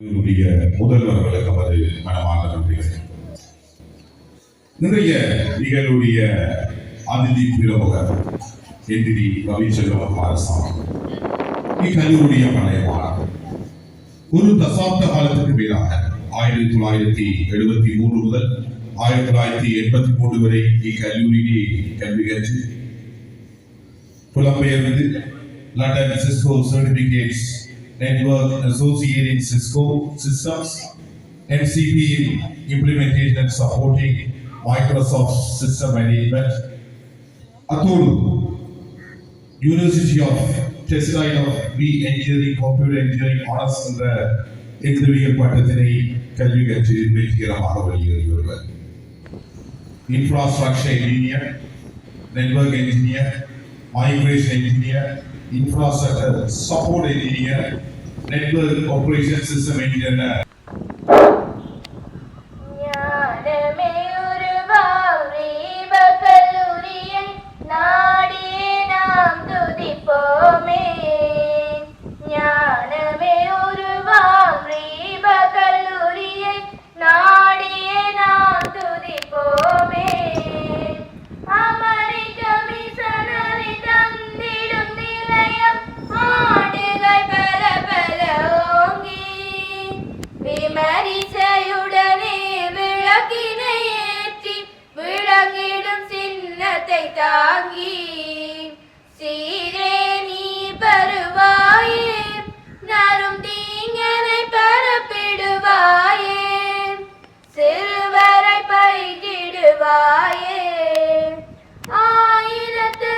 இவருடைய முதல்வர்களுக்கு நமது மனமார்ந்த நன்றிகள். நிறைய நிகழ்வுடைய அதிதி பிரமுகர் எதிரி ரவிச்சந்திரன் குமாரசாமி. இக்கல்லூரிய பழையவாளர் ஒரு தசாப்த காலத்துக்கு மேலாக ஆயிரத்தி தொள்ளாயிரத்தி எழுபத்தி மூன்று முதல் ஆயிரத்தி தொள்ளாயிரத்தி எண்பத்தி மூன்று வரை இக்கல்லூரியிலே கல்வி கற்று புலம்பெயர்ந்து London Cisco certificates network associated Cisco systems, MCP implementation and supporting Microsoft system management. Atul, University of Testile of B Engineering, Computer Engineering, Honors and the Ethereum Patathini, can you get to meet here? Infrastructure engineer, network engineer, migration engineer, infrastructure support engineer, network operation system engineer, தாங்கி சீரே நீ பருவாயே நரும் தீங்கனை பரப்பிடுவாயே சிறுவரை பைகிடுவாயே ஆயிரத்து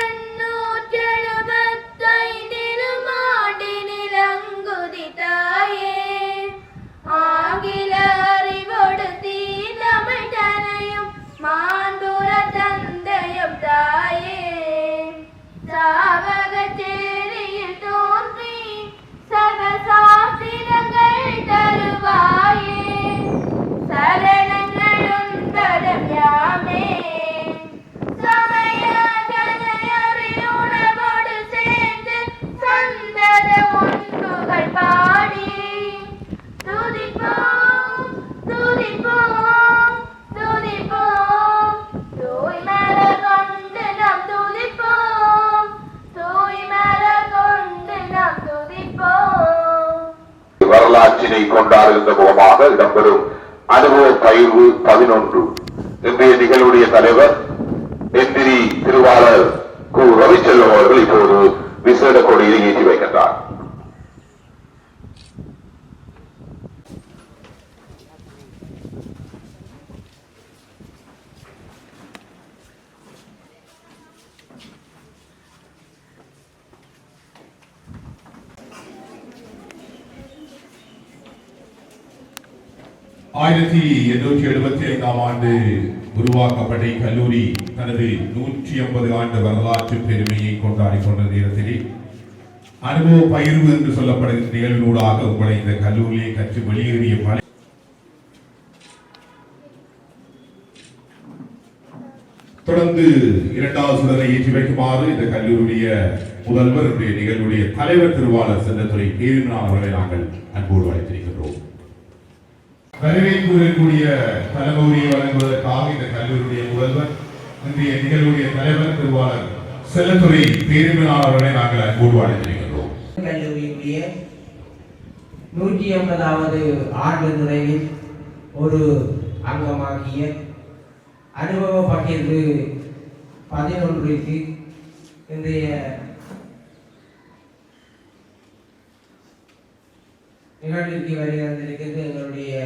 ஆங்கில அறிவோடு தீந்தமிழ் தனையும் യോദ്ധായേ ചാവകച്ചേരിയിൽ തോന്നി സർവസാക്ഷിതങ്ങൾ തരുവായേ ശരണങ്ങളും തരം യാമേ സമയ தலைவர் எந்திரி திருவாளர் கு. ரவிச்செல்வம் அவர்கள் இப்போது விசேட கொடியை ஏற்றி வைக்கின்றார். ஆயிரத்தி எண்ணூற்றி எழுபத்தி ஐந்தாம் ஆண்டு உருவாக்கப்பட்ட இக்கல்லூரி தனது நூற்றி ஐம்பது ஆண்டு வரலாற்று பெருமையை கொண்டாடி கொண்ட நேரத்திலே அனுபவ பகிர்வு என்று சொல்லப்படுகிற நிகழ்வினூடாக உங்களை இந்த கல்லூரியை கற்று வெளியேறிய பல தொடர்ந்து இரண்டாவது சுடரை ஏற்றி வைக்குமாறு இந்த கல்லூரிய முதல்வர் நிகழ்வுடைய தலைவர் திருவாளர் செல்லத்துறை பேருநாள் அவர்களை நாங்கள் அன்போடு அழைத்திருக்கின்றோம் கூறக்கூடிய தலைமுறையை வழங்குவதற்காக இந்த கல்லூரியுடைய முதல்வர் இன்றைய நிகழ்வுடைய தலைவர் திருவாளர் செல்லத்துறை பேருநாள் நாங்கள் அன்போடு வாழ்ந்திருக்கின்றோம் கல்லூரியுடைய நூற்றி ஐம்பதாவது ஆண்டு நிறைவில் ஒரு அங்கமாகிய அனுபவ பகிர்வு பதினொன்றுக்கு இன்றைய நிகழ்விற்கு வருகிறது எங்களுடைய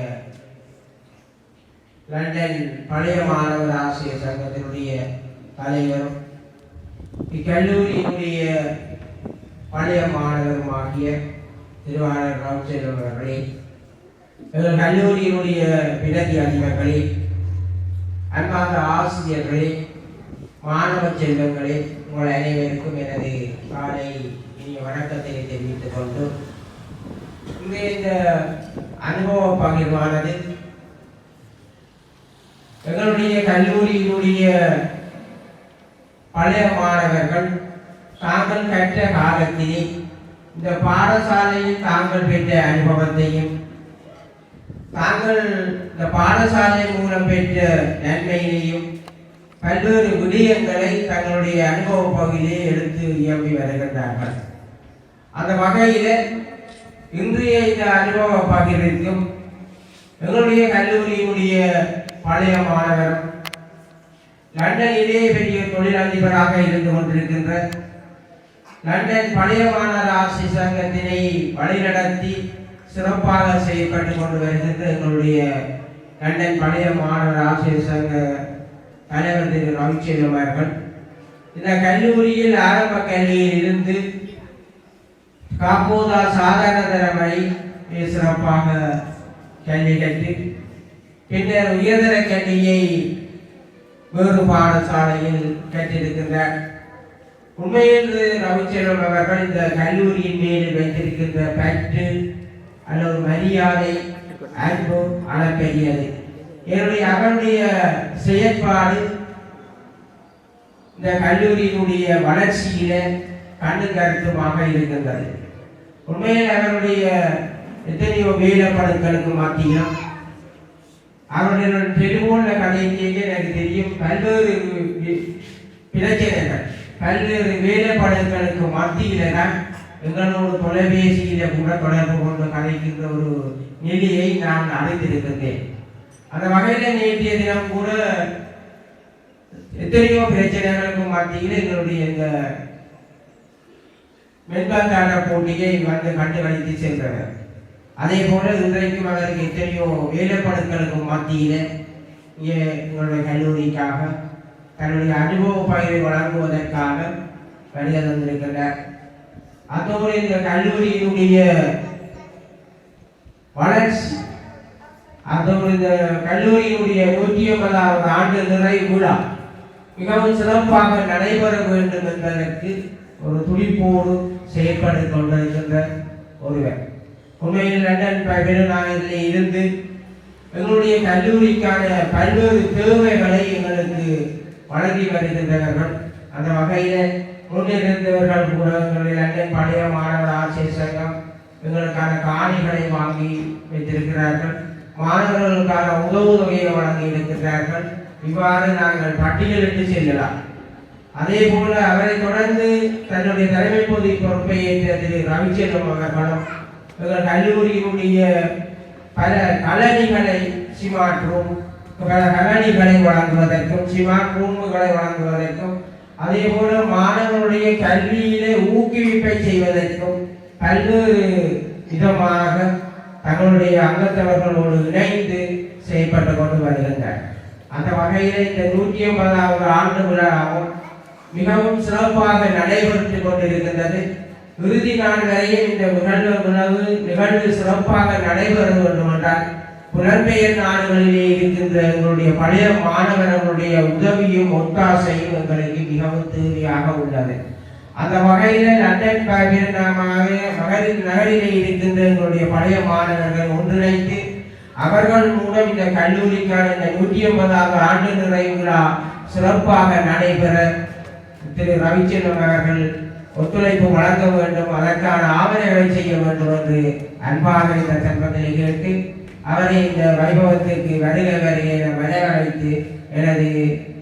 லண்டன் பழைய மாணவர் ஆசிரியர் சங்கத்தினுடைய தலைவரும் இக்கல்லூரியினுடைய பழைய மாணவருமாகிய திருவாளர் ராமச்சந்திரன் அவர்களே எங்கள் கல்லூரியினுடைய பிரதி அதிபர்களே அன்பார்ந்த ஆசிரியர்களே மாணவ செல்வங்களே உங்கள் அனைவருக்கும் எனது காலை இனிய வணக்கத்தை தெரிவித்துக் கொண்டு இன்றைய இந்த அனுபவ பகிர்வானது எங்களுடைய கல்லூரியினுடைய பழைய மாணவர்கள் தாங்கள் கற்ற காலத்திலே இந்த பாடசாலையில் தாங்கள் பெற்ற அனுபவத்தையும் தாங்கள் இந்த பாடசாலை மூலம் பெற்ற நன்மையினையும் பல்வேறு விடயங்களை தங்களுடைய அனுபவ பகுதியை எடுத்து இயம்பி வருகின்றார்கள். அந்த வகையில் இன்றைய இந்த அனுபவ பகிர்விற்கும் எங்களுடைய கல்லூரியினுடைய பழைய மாணவர் லண்டனிலே பெரிய தொழிலதிபராக இருந்து கொண்டிருக்கின்ற லண்டன் பழைய மாணவர் ஆட்சி சங்கத்தினை வழிநடத்தி சிறப்பாக செயல்பட்டு கொண்டு வருகின்ற எங்களுடைய லண்டன் பழைய மாணவர் ஆசிரியர் சங்க தலைவர் திரு ரவிச்சந்திரன் அவர்கள் இந்த கல்லூரியில் ஆரம்ப கல்வியில் இருந்து காப்போதா சாதாரண தரவை சிறப்பாக கல்வி கற்று பின்னர் உயர்தர கல்வியை வேறு பாடசாலையில் கற்றிருக்கின்றார் உண்மையில் ரவிச்சந்திரன் அவர்கள் இந்த கல்லூரியின் மேல் வைத்திருக்கின்ற பற்று அல்லது மரியாதை அன்பு அளப்பெரியது. என்னுடைய அவருடைய செயற்பாடு இந்த கல்லூரியினுடைய வளர்ச்சியில கண்ணு கருத்துமாக இருக்கின்றது. உண்மையில் அவருடைய எத்தனையோ வேலைப்படுக்களுக்கு மத்தியும் அவருடைய டெலிபோன்ல கதையிலேயே எனக்கு தெரியும் பல்வேறு வி- பிரச்சனைகள் பல்வேறு வேலைப்பாடுகளுக்கு மத்தியில தான் எங்களோட தொலைபேசியில கூட தொடர்பு கொண்டு கதைக்கின்ற ஒரு நிலையை நான் அறிந்திருக்கின்றேன் அந்த வகையில் நேற்றைய தினம் கூட எத்தனையோ பிரச்சனைகளுக்கு மத்தியில் எங்களுடைய இந்த மென்பாந்தாட போட்டியை வந்து கண்டு கழித்து சென்றவர் அதே போல இன்றைக்கும் அவருக்கு எத்தனையோ வேலைப்படுக்களுக்கு மத்தியில் இங்கே உங்களுடைய கல்லூரிக்காக தன்னுடைய அனுபவ பயிரை வழங்குவதற்காக வருகை தந்திருக்கின்றார் அதோடு இந்த கல்லூரியினுடைய வளர்ச்சி அதோடு இந்த கல்லூரியினுடைய நூற்றி ஐம்பதாவது ஆண்டு நிறைவு விழா மிகவும் சிறப்பாக நடைபெற வேண்டும் என்பதற்கு ஒரு துடிப்போடு செயற்படுத்திக் கொண்டிருக்கின்ற ஒருவர். உண்மையில் லண்டன் பெருநகரில் இருந்து எங்களுடைய கல்லூரிக்கான பல்வேறு தேவைகளை எங்களுக்கு வழங்கி வருகின்றவர்கள். அந்த வகையில் முன்னிருந்தவர்கள் கூட எங்களுடைய லண்டன் பழைய மாணவர் ஆசிரியர் சங்கம் எங்களுக்கான காணிகளை வாங்கி வைத்திருக்கிறார்கள். மாணவர்களுக்கான உதவுதொகையை வழங்கி இருக்கிறார்கள் இவ்வாறு நாங்கள் பட்டியலிட்டு செல்லலாம். அதே போல அவரை தொடர்ந்து தன்னுடைய தலைமை பகுதி பொறுப்பை ஏற்ற திரு ரவிச்சந்திரன் அவர்களும் எங்கள் கல்லூரியினுடைய பல கலனிகளை சிமாற்றும் பல கலனிகளை வழங்குவதற்கும் சிமார்ட் ரூம்களை வழங்குவதற்கும் அதே போல மாணவர்களுடைய கல்வியிலே ஊக்குவிப்பை செய்வதற்கும் பல்வேறு விதமாக தங்களுடைய அங்கத்தவர்களோடு இணைந்து செயல்பட்டு கொண்டு வருகின்றனர். அந்த வகையில் இந்த நூற்றி ஐம்பதாவது ஆண்டு விழாவும் மிகவும் சிறப்பாக நடைபெற்று கொண்டிருக்கின்றது. இறுதி நாள் வரையும் இந்த உணர்வு உணவு நிகழ்வு சிறப்பாக நடைபெற வேண்டும் என்றால் புலம்பெயர் நாடுகளிலே இருக்கின்ற எங்களுடைய பழைய மாணவர்களுடைய உதவியும் ஒத்தாசையும் எங்களுக்கு மிகவும் தேவையாக உள்ளது. அந்த வகையில் லண்டன் பகிர்ந்தமாக மகளிர் நகரிலே இருக்கின்ற எங்களுடைய பழைய மாணவர்கள் ஒன்றிணைத்து அவர்கள் மூலம் இந்த கல்லூரிக்கான இந்த நூற்றி ஐம்பதாவது ஆண்டு நிறைவு விழா சிறப்பாக நடைபெற திரு ரவிச்சந்திரன் அவர்கள் ஒத்துழைப்பு வழங்க வேண்டும் அதற்கான ஆவணங்களை செய்ய வேண்டும் என்று அன்பாக இந்த சந்தர்ப்பத்தில் கேட்டு அவரை இந்த வைபவத்திற்கு வருக வருகை என வரவழைத்து எனது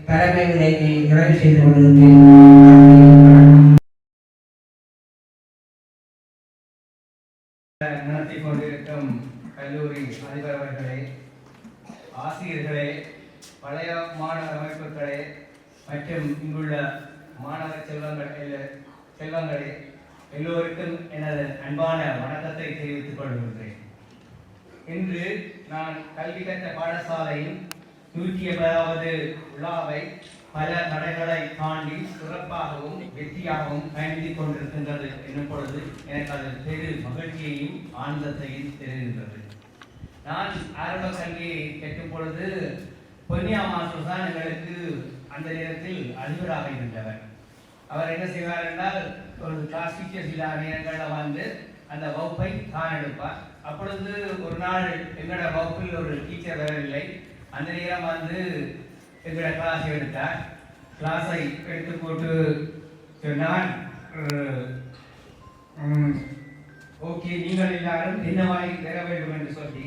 தலைமை உரையை நிறைவு செய்து கொண்டிருக்கிறேன் நடத்தி கொண்டிருக்கும் கல்லூரி அதிபர் அவர்களே ஆசிரியர்களே பழைய மாணவர் அமைப்புகளே மற்றும் இங்குள்ள மாணவர் செல்வங்கள் செல்வங்களே எல்லோருக்கும் எனது அன்பான வணக்கத்தை தெரிவித்துக் கொள்கின்றேன். இன்று நான் கல்வி கற்ற பாடசாலையின் நூற்றி எண்பதாவது விழாவை பல தடைகளை தாண்டி சிறப்பாகவும் வெற்றியாகவும் பயணித்துக் கொண்டிருக்கின்றது என்னும் பொழுது எனக்கு அது பெரு மகிழ்ச்சியையும் ஆனந்தத்தையும் தெரிகின்றது. நான் ஆரம்ப கல்வியை கற்கும் பொழுது பொன்னியா மாஸ்டர் தான் எங்களுக்கு அந்த நேரத்தில் அதிபராக இருந்தவர். அவர் என்ன செய்வார் என்றால் ஒரு கிளாஸ் டீச்சர் சில நேரங்களில் வந்து அந்த வகுப்பை தான் எடுப்பார். அப்பொழுது ஒரு நாள் எங்களோட வகுப்பில் ஒரு டீச்சர் வரவில்லை. அந்த நேரம் வந்து எங்களோட கிளாஸ் எடுத்தார். கிளாஸை எடுத்து போட்டு சொன்னார் ஓகே நீங்கள் எல்லாரும் என்னவாய் பெற வேண்டும் என்று சொல்லி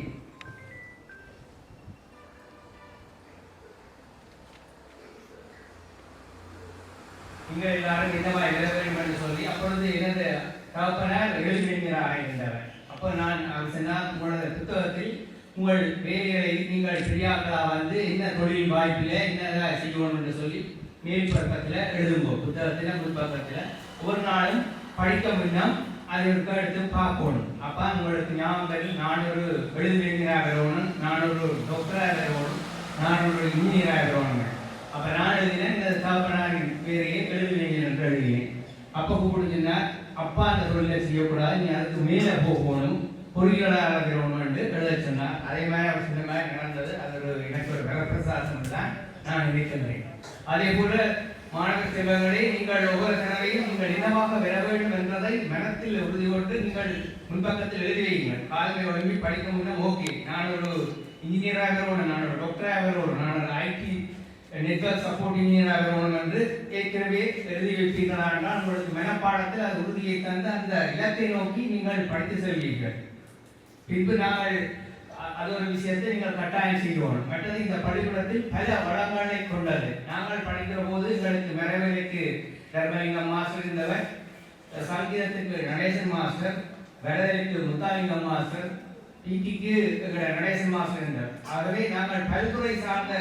நீங்கள் எல்லாரும் என்னவாய் விட வேண்டும் என்று சொல்லி அப்பொழுது எனது தகப்பனார் எழுதிஞராக இருந்தவர் அப்போ நான் அவர் சொன்னார் உங்களது புத்தகத்தில் உங்கள் வேலைகளை நீங்கள் சரியாக்களாக வந்து என்ன தொழில் வாய்ப்பில் என்ன செய்யணும் என்று சொல்லி மேல் பக்கத்தில் எழுதுங்கோ புத்தகத்தில் முன்பக்கத்தில் ஒரு நாளும் படிக்க முன்னம் அதை எடுத்து பார்க்கணும். அப்போ உங்களுக்கு ஞாபகம் நான் ஒரு எழுதிஞராக இருக்கணும் நான் ஒரு டாக்டராக இருக்கணும் நான் ஒரு இன்ஜினியராக இருக்கணும் அப்போ நான் எழுதினேன் இந்த தகப்பனாரின் பேரையே எழுதினீங்க என்று எழுதினேன் அப்போ கூப்பிடுச்சுன்னா அப்பா அந்த தொழிலை செய்யக்கூடாது நீ அதுக்கு மேலே போகணும் பொறியியலாளர் வரணும் என்று எழுத சொன்னார். அதே மாதிரி அவர் சொன்ன மாதிரி நடந்தது. அது ஒரு எனக்கு ஒரு வரப்பிரசாசம் தான் நான் நினைக்கின்றேன். அதே போல மாணவர் செல்வங்களே நீங்கள் ஒவ்வொரு தடவையும் நீங்கள் இனமாக பெற வேண்டும் என்பதை மனத்தில் உறுதி கொண்டு நீங்கள் முன்பக்கத்தில் எழுதி வைங்கள் காலமை ஒழுங்கி படிக்க முடியும் ஓகே. நான் ஒரு இன்ஜினியராக வரணும் நான் ஒரு டாக்டராக ஒரு நான் ஒரு ஐடி நெட்வொர்க் சப்போர்ட் இன்ஜினியராக வரணும் என்று ஏற்கனவே எழுதி வைப்பீர்களா என்றால் உங்களுக்கு மனப்பாடத்தில் அது உறுதியை தந்து அந்த இலக்கை நோக்கி நீங்கள் படித்து செல்வீர்கள். பின்பு நாங்கள் அது ஒரு விஷயத்தை நீங்கள் கட்டாயம் செய்வோம் மற்றது இந்த பள்ளிக்கூடத்தில் பல வளங்களை கொண்டது. நாங்கள் படிக்கிற போது எங்களுக்கு மரவேலைக்கு தர்மலிங்கம் மாஸ்டர் இருந்தவர் சங்கீதத்துக்கு நடேசன் மாஸ்டர் வரதலுக்கு முத்தாலிங்கம் மாஸ்டர் பிடிக்கு எங்களை நடேசன் மாஸ்டர் இருந்தார் ஆகவே நாங்கள் பல்துறை சார்ந்த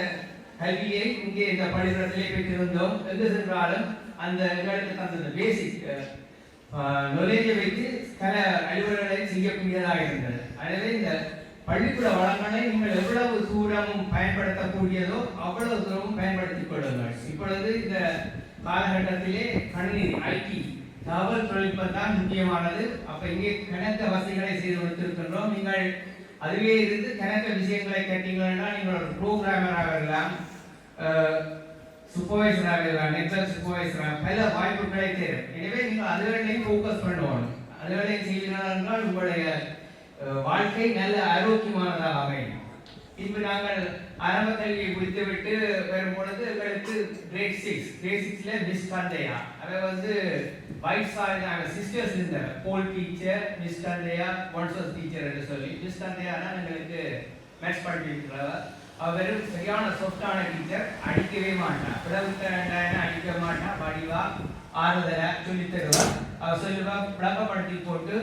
கல்வியை இங்கே இந்த பள்ளிக்கூடத்திலே பெற்றிருந்தோம். எங்கு சென்றாலும் அந்த எங்களுக்கு தந்த பேசிக் நுழைய வைத்து பல அலுவலர்களை செய்யக்கூடியதாக இருந்தது. எனவே இந்த பள்ளிக்கூட வளங்களை நீங்கள் எவ்வளவு தூரமும் பயன்படுத்தக்கூடியதோ அவ்வளவு தூரமும் பயன்படுத்திக் கொள்ளுங்கள். இப்பொழுது இந்த காலகட்டத்திலே கணினி ஐடி தகவல் தொழில்நுட்பம் தான் முக்கியமானது. அப்ப இங்கே கணக்க வசதிகளை செய்து கொடுத்திருக்கின்றோம். நீங்கள் அதுவே இருந்து கணக்க விஷயங்களை கேட்டீங்கன்னா நீங்கள் ஒரு ப்ரோக்ராமராக இருக்கலாம் சூப்பர்வைசராக இருக்கலாம் நெட்வொர்க் சூப்பர்வைசராக பல வாய்ப்புகளை தேரும் எனவே நீங்கள் அதுகளையும் ஃபோக்கஸ் பண்ணுவோம் அதுகளையும் செய்வீர்கள் என்றால் உங்களுடைய வாழ்க்கை நல்ல ஆரோக்கியமானதாக அமையும். இன்று நாங்கள் ஆரம்ப கல்வியை முடித்துவிட்டு வரும்பொழுது எங்களுக்கு கிரேட் சிக்ஸ் கிரேட் சிக்ஸ்ல மிஸ் கந்தையா அவ வந்து வைட் சாரி நாங்கள் சிஸ்டர்ஸ் இருந்தாங்க போல் டீச்சர் மிஸ் கந்தையா ஒன்சஸ் டீச்சர் என்று சொல்லி. மிஸ் கந்தையா தான் எங்களுக்கு மேட்ச் படிப்பிருக்கிறவர் அவர் சரியான சொத்தான டீச்சர் அடிக்கவே மாட்டான் ரெண்டாயிரம் அடிக்க மாட்டான் வடிவா ஆறுதலா சொல்லி தருவார் அவர் சொல்லுவா விளக்கப்படுத்தி போட்டு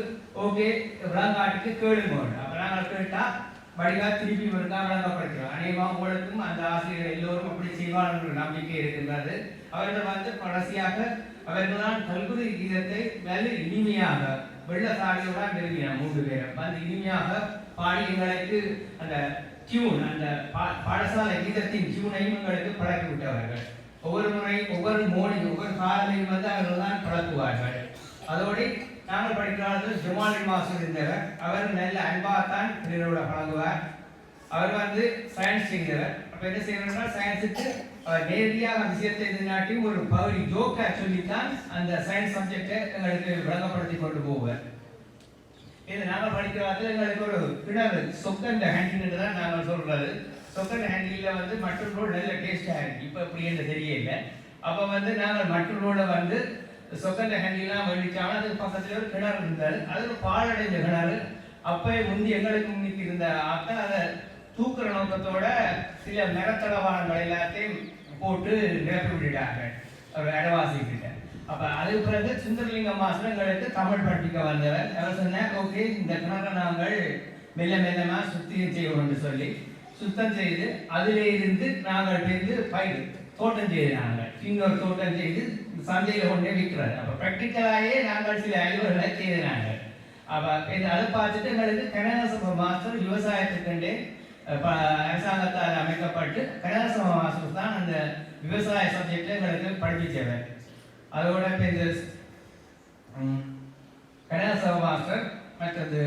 ஓகே விளங்காட்டுக்கு கேளுங்க அப்ப நாங்கள் கேட்டால் வடிவா திருப்பி ஒருக்கா விளங்கப்படுத்துகிறோம் அநேகமா உங்களுக்கும் அந்த ஆசிரியர் எல்லோரும் அப்படி செய்வார்கள் என்ற நம்பிக்கை இருக்கின்றது. அவர்கள் வந்து கடைசியாக அவர்கள் தான் கல்குரி கீதத்தை நல்ல இனிமையாக வெள்ள சாரியுடன் விரும்பினார் மூன்று பேரும் வந்து இனிமையாக பாடி எங்களுக்கு அந்த டியூன் அந்த பா- பாடசாலை கீதத்தின் டியூனையும் எங்களுக்கு பழக்கி விட்டவர்கள். ஒவ்வொரு முறை ஒவ்வொரு மோடி ஒவ்வொரு காலையும் வந்து அவர்கள் தான் பழக்குவார்கள் அதோடு நாங்கள் படிக்கிறது ஜுமாலின் மாஸ்டர் இருந்தவர் அவர் நல்ல அன்பாகத்தான் பிறரோட பழகுவார். அவர் வந்து சயின்ஸ் செய்தவர் அப்போ என்ன செய்யணும்னா சயின்ஸுக்கு நேரடியாக விஷயத்தை எதிர்நாட்டி ஒரு பகுதி ஜோக்கா சொல்லித்தான் அந்த சயின்ஸ் சப்ஜெக்டை எங்களுக்கு விளங்கப்படுத்தி கொண்டு போவார். இது நாங்கள் படிக்கிறார்கள் எங்களுக்கு ஒரு கிணறு சொக்கண்ட ஹேண்டில் தான் நாங்கள் சொல்கிறது சொக்கண்ட ஹேண்டிலில் வந்து மற்றொரு நல்ல டேஸ்ட்டாக இருக்குது இப்போ அப்படி என்று தெரியல அப்போ வந்து நாங்கள் மற்றொரு வந்து சொக்கண்ட ஹேண்டிலாம் வெடிச்சாலும் அதுக்கு பக்கத்துல ஒரு கிணறு இருந்தார். அது ஒரு பாழடைந்த கிணறு. அப்போ முந்தி எங்களுக்கு முன்னிக்கு இருந்த ஆக்கள் அதை தூக்குற நோக்கத்தோட சில நிறத்தளவானங்கள் எல்லாத்தையும் போட்டு நிரப்பி விட்டுட்டாங்க. ஒரு இடவாசி கிட்ட அப்ப அதுக்கு பிறகு சுந்தரலிங்கம் மாஸ்டர் எங்களுக்கு தமிழ் படிக்க வந்தவர். அவர் சொன்னார் ஓகே இந்த கிணறு நாங்கள் மெல்ல மெல்லமா சுத்தியம் செய்வோம்னு சொல்லி. சுத்தம் செய்து அதிலே இருந்து நாங்கள் வந்து பயிர் தோட்டம் செய்தாங்க இன்னொரு தோட்டம் செய்து சந்தையில் கொண்டே விற்கிறாரு. அப்போ ப்ராக்டிக்கலாகவே நாங்கள் சில அலுவல்களை செய்தினாங்க. நாங்கள் அப்ப இது அதை பார்த்துட்டு எங்களுக்கு கனகசப மாஸ்டர் விவசாயத்துக்குண்டே ப- அரசாங்கத்தால் அமைக்கப்பட்டு கனகசப மாஸ்டர் தான் அந்த விவசாய சப்ஜெக்டில் எங்களுக்கு படிப்பிச்சவர் அதோட இப்போ இந்த ம், கனகசப மாஸ்டர் மற்றது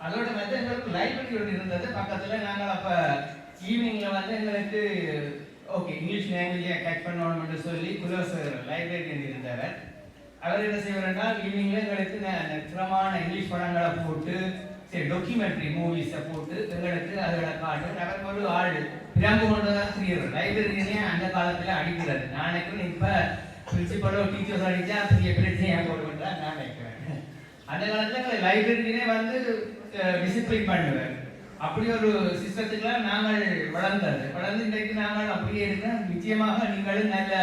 அதோட வந்து எங்களுக்கு லைப்ரரி ஒன்று இருந்தது. பக்கத்தில் நாங்கள் அப்போ ஈவினிங்ல வந்து எங்களுக்கு ஓகே இங்கிலீஷ் லாங்குவேஜை அட்டாக் பண்ணணும்னு சொல்லி குலோசர் லைப்ரரியன் இருந்தவர் அவர் என்ன செய்வார்னா ஈவினிங்ல எங்களுக்கு ந- இங்கிலீஷ் படங்களை போட்டு சரி டாக்குமெண்ட்ரி மூவிஸை போட்டு எங்களுக்கு அதோட காட்டு. அவர் ஒரு ஆள். பிரம்பு கொண்டு தான் தெரியும் லைப்ரரியனே அந்த காலத்தில் அடிக்கிறாரு நான் நினைக்கிறேன் இப்ப பிரின்சிபலோ டீச்சர்ஸ் அடிச்சா பெரிய பிரச்சனையாக போடுவேன் நான் நினைக்கிறேன். அந்த காலத்தில் லைப்ரரியிலே வந்து டிசிப்ளின் பண்ணுவேன் அப்படி ஒரு சிஸ்டத்துக்குலாம் நாங்கள் வளர்ந்தது. வளர்ந்து இன்றைக்கு நாங்கள் அப்படியே இருக்கிறோம். நிச்சயமாக நீங்கள் நல்ல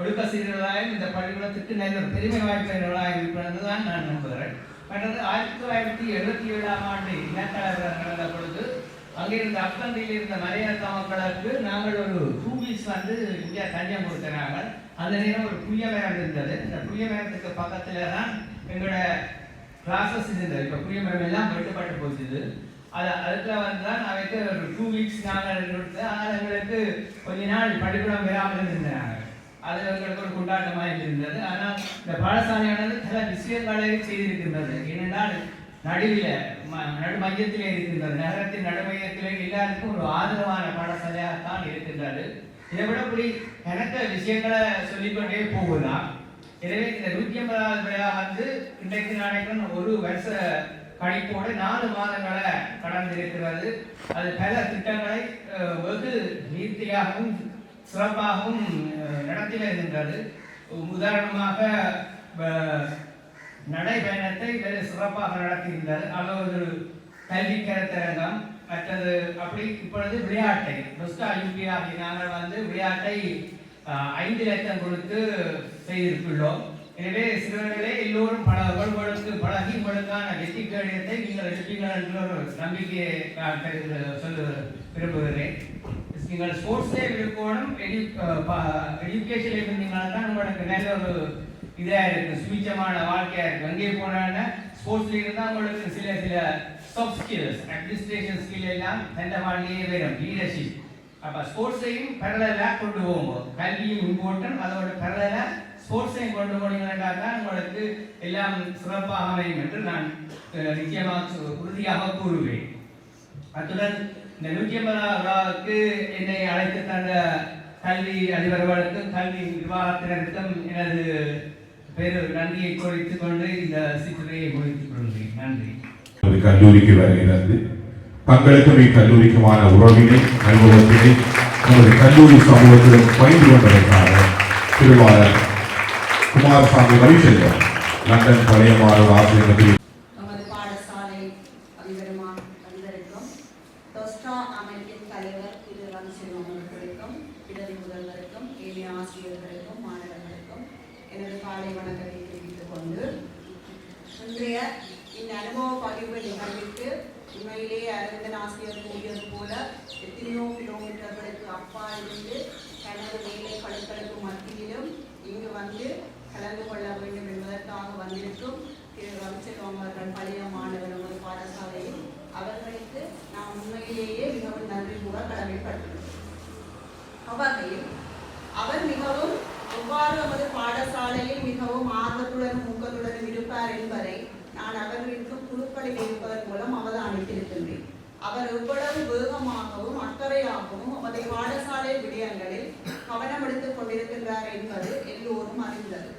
ஒழுக்கசீரர்களாயும் இந்த பள்ளிக்கூடத்துக்கு நல்ல ஒரு பெருமை வாய்ப்பவர்களாக இருப்பது தான் நான் நம்புகிறேன். மற்றது ஆயிரத்தி தொள்ளாயிரத்தி எழுபத்தி ஏழாம் ஆண்டு இனக்கலவரம் நடந்த பொழுது அங்கே இருந்த இருந்த மலையாள மக்களுக்கு நாங்கள் ஒரு டூ வந்து இங்கே தஞ்சம் கொடுத்தினாங்க. அந்த நேரம் ஒரு புளிய மரம் இருந்தது. இந்த புளிய மரத்துக்கு பக்கத்தில் தான் எங்களோட கிளாஸஸ் இருந்தது. இப்போ புளிய மரம் எல்லாம் வெட்டுப்பட்டு போச்சுது. அது அதுக்குள்ள வந்து தான் அவைக்கு ஒரு டூ வீக்ஸ் நாங்கள் கொடுத்து ஆனால் எங்களுக்கு கொஞ்ச நாள் பள்ளிக்கூடம் வராமல் இருந்தாங்க அது எங்களுக்கு ஒரு கொண்டாட்டமாக இருந்தது. ஆனால் இந்த பாடசாலையானது பல விஷயங்களை செய்திருக்கின்றது. ஏனென்றால் நடுவில் ம- நடு மையத்திலே இருக்கின்றது. நகரத்தின் நடுமையத்திலே எல்லாருக்கும் ஒரு ஆதரவான பாடசாலையாகத்தான் இருக்கின்றது. இதை விட இப்படி கணக்க விஷயங்களை சொல்லிக்கொண்டே போகலாம். எனவே இந்த நூற்றி ஐம்பதாவது விழா வந்து இன்றைக்கு நாளைக்கு ஒரு வருஷ கணிப்போடு நாலு மாதங்களை கடந்திருக்கிறது. அது பல திட்டங்களை வெகு நீர்த்தியாகவும் சிறப்பாகவும் நடத்தி வருகின்றது உதாரணமாக நடைபயணத்தை வெகு சிறப்பாக நடத்துகின்றது அல்லது ஒரு கல்வி கருத்தரங்கம் மற்றது அப்படி இப்பொழுது விளையாட்டை ருஸ்டா யூபி ஆகிய நாங்கள் வந்து விளையாட்டை ஐந்து லட்சம் கொடுத்து செய்திருக்கின்றோம். எனவே சிறுவர்களே எல்லோரும் பல உங்களுக்கு பழகி உங்களுக்கான வெற்றி கடிதத்தை நீங்கள் எடுப்பீர்கள் என்ற ஒரு நம்பிக்கையை நான் சொல்ல விரும்புகிறேன். நீங்கள் ஸ்போர்ட்ஸே இருக்கணும் எடு எஜுகேஷன்ல இருந்தீங்கன்னா தான் உங்களுக்கு நல்ல ஒரு இதாக இருக்கு சுபிச்சமான வாழ்க்கையாக இருக்கு அங்கே போனா ஸ்போர்ட்ஸ்ல இருந்தால் உங்களுக்கு சில சில சாஃப்ட் ஸ்கில்ஸ் அட்மினிஸ்ட்ரேஷன் ஸ்கில் எல்லாம் நல்ல வாழ்க்கையே வரும் லீடர்ஷிப் அப்ப ஸ்போர்ட்ஸையும் பரலலா கொண்டு போவோம். கல்வியும் இம்பார்ட்டன் அதோட பரலலா ஸ்போர்ட்ஸையும் கொண்டு போனீங்கன்னா தான் உங்களுக்கு எல்லாம் சிறப்பாக அமையும் என்று நான் நிச்சயமாக உறுதியாக கூறுவேன். அத்துடன் இந்த நூற்றி ஐம்பதாவுக்கு என்னை அழைத்து தந்த கல்வி அதிபர்களுக்கும் கல்வி நிர்வாகத்தினருக்கும் எனது பெரு நன்றியை குறித்துக் கொண்டு இந்த சிற்றுரையை முடித்துக் கொள்கிறேன். நன்றி. கல்லூரிக்கு வருகிறது. தங்களுக்கும் இக்கல்லூரிக்குமான உறவினை அனுபவத்தினை நமது கல்லூரி சமூகத்திலும் பகிர்ந்து கொண்டதற்காக திருவாளர் குமாரசாமி ரவிச்சந்திரன் லண்டன் பழைய மாணவர் ஆசிரியர் எனது இன்றைய இந்த அனுபவ பகிர்வு நிகழ்விற்கு உண்மையிலேயே அரவிந்தன் ஆசிரியர் கூறியது போல எத்தனையோ கிலோமீட்டர்களுக்கு அப்பா இருந்து தனது வேலை பழுக்களுக்கு மத்தியிலும் இங்கு வந்து கலந்து கொள்ள வேண்டும் என்பதற்காக வந்திருக்கும் திரு ரவிச்செல்வம் அவர்கள் பழைய மாணவர் ஒரு பாடசாலையில். அவர்களுக்கு நாம் உண்மையிலேயே மிகவும் நன்றி கூட கடமைப்பட்டுள்ளோம். அவ்வகையில் அவர் மிகவும் எவ்வாறு நமது பாடசாலையில் மிகவும் ஆர்வத்துடன் ஊக்கத்துடன் இருப்பார் என்பதை நான் அவர்களுக்கு குழுக்களில் இருப்பதன் மூலம் அவதானித்திருக்கின்றேன் அவர் எவ்வளவு வேகமாகவும் அக்கறையாகவும் அவரை பாடசாலை விடயங்களில் கவனம் எடுத்துக் கொண்டிருக்கின்றார் என்பது எல்லோரும் அறிந்தது.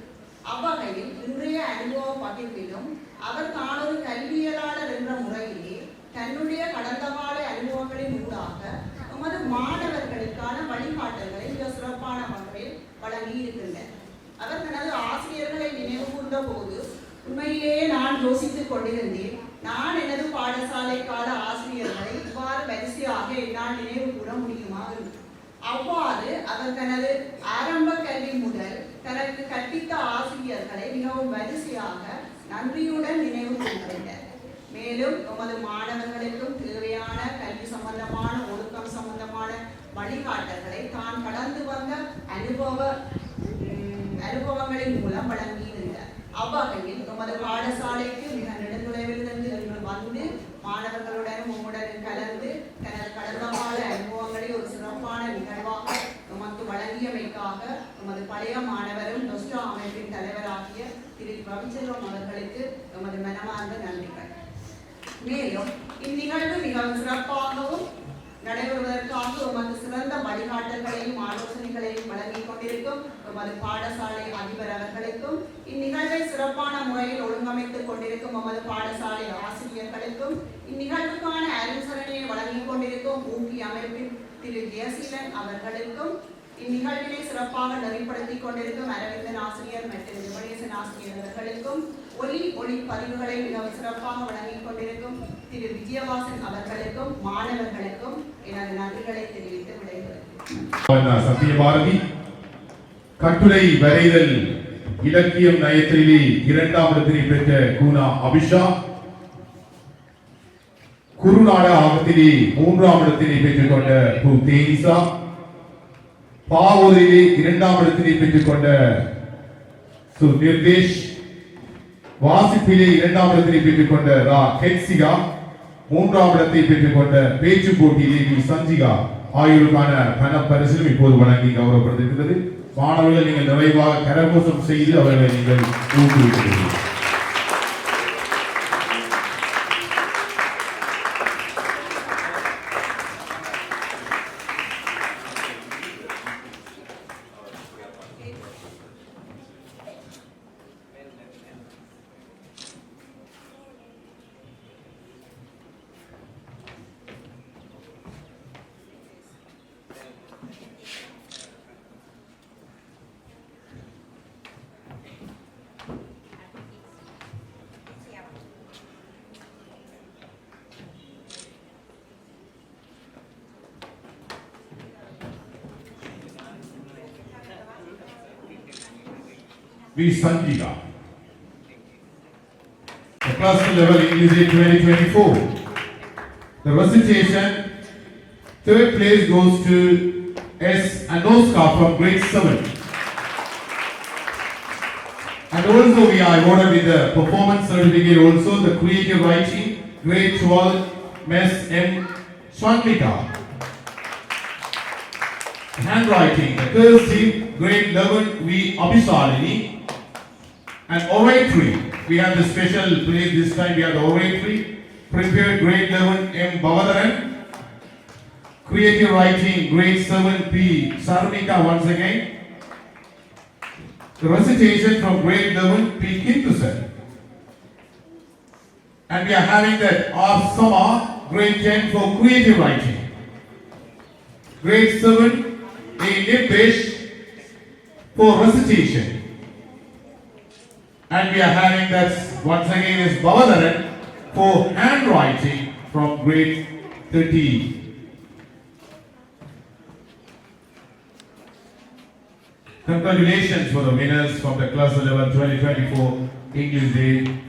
அவ்வகையில் இன்றைய அனுபவ பகிர்விலும் அவர் தான் ஒரு கல்வியலாளர் என்ற முறையிலே தன்னுடைய கடந்த கால அனுபவங்களின் ஊடாக நமது மாணவர்களுக்கான வழிகாட்டல்களை மிக சிறப்பான வகையில் வழங்கி இருக்கின்றனர் அவர் தனது ஆசிரியர்களை நினைவு கூர்ந்த போது உண்மையிலேயே நான் யோசித்துக் கொண்டிருந்தேன் நான் எனது பாடசாலை கால ஆசிரியர்களை இவ்வாறு வரிசையாக என்னால் நினைவு கூற முடியுமா என்று. அவ்வாறு அவர் தனது ஆரம்ப கல்வி முதல் தனக்கு கற்பித்த ஆசிரியர்களை மிகவும் வரிசையாக நன்றியுடன் நினைவு கூர்கின்றனர் நமது மாணவர்களுக்கும் தேவையான கல்வி சம்பந்தமான ஒழுக்கம் சம்பந்தமான வழிகாட்டல்களை தான் கடந்து வந்த அனுபவ அனுபவங்களின் மூலம் வழங்கியிருந்தார். அவ்வகையில் நமது பாடசாலைக்கு மிக நெடுந்தொலைவிலிருந்து இன்று வந்து மாணவர்களுடன் உங்களுடன் கலந்து தனது கடந்த கால அனுபவங்களை ஒரு சிறப்பான நிகழ்வாக நமக்கு வழங்கியமைக்காக நமது பழைய மாணவரும் நொஸ்டா அமைப்பின் தலைவராகிய திரு. ரவிச்சந்திரன் அவர்களுக்கு நமது மனமார்ந்த நன்றிகள். மேலும் இந்நிகழ்வு மிகவும் சிறப்பாகவும் நடைபெறுவதற்காக உமது சிறந்த வழிகாட்டல்களையும் ஆலோசனைகளையும் வழங்கிக் கொண்டிருக்கும் உமது பாடசாலை அதிபர் அவர்களுக்கும் இந்நிகழ்வை சிறப்பான முறையில் ஒழுங்கமைத்துக் கொண்டிருக்கும் உமது பாடசாலை ஆசிரியர்களுக்கும் இந்நிகழ்வுக்கான அனுசரணையை வழங்கிக் கொண்டிருக்கும் ஊக்கி அமைப்பின் திரு ஜெயசீலன் அவர்களுக்கும் இந்நிகழ்வினை சிறப்பாக நெறிப்படுத்திக் கொண்டிருக்கும் அரவிந்தன் ஆசிரியர் மற்றும் நிபுணேசன் ஆசிரியர் அவர்களுக்கும் ஒலி ஒளி பதிவுகளை மிகவும் சிறப்பாக வழங்கிக் கொண்டிருக்கும் திரு விஜயவாசன் அவர்களுக்கும் மாணவர்களுக்கும் எனது நன்றிகளை தெரிவித்து விடைபெறுகிறேன். சத்தியபாரதி கட்டுரை வரைதல் இலக்கியம் நயத்திலே இரண்டாம் இடத்தினை பெற்ற கூனா அபிஷா. குருநாட ஆகத்திலே மூன்றாம் இடத்தினை பெற்றுக் கொண்ட பூ தேனிசா. பாவூரிலே இரண்டாம் இடத்தினை பெற்றுக் கொண்ட சு நிர்தேஷ் வாசிப்பிலே இரண்டாம் இடத்தினை பெற்றுக் கொண்ட ரா. ஹெட்சிகா மூன்றாம் இடத்தை பெற்றுக் கொண்ட பேச்சு போட்டியிலே வி. சஞ்சிகா ஆகியோருக்கான பண பரிசிலும் இப்போது வழங்கி கௌரவப்படுத்திருக்கிறது மாணவர்கள் நீங்கள் நிறைவாக கரகோஷம் செய்து அவர்களை நீங்கள் ஊக்குவிக்கிறீர்கள் V. Sanjiga. The cluster level English Year 2024. The recitation, third place goes to S. Anoska from grade 7. And also we are awarded with the performance certificate also, the creative writing, grade 12, Ms. M. Swanmita. Handwriting, the cursive, grade 11, V. Abhisarini. And oratory, we have the special place this time, we have the oratory, prepared grade 11, M. Bavadaran. Creative writing, grade 7, P. Sarmika once again. The recitation from grade 11, P. Kintusan. And we are having that R. Sama, grade 10 for creative writing. Grade 7, A. Nipesh for recitation. And we are having that once again is Bavadaran for handwriting from grade 13. Congratulations for the winners from the class 11 2024 English Day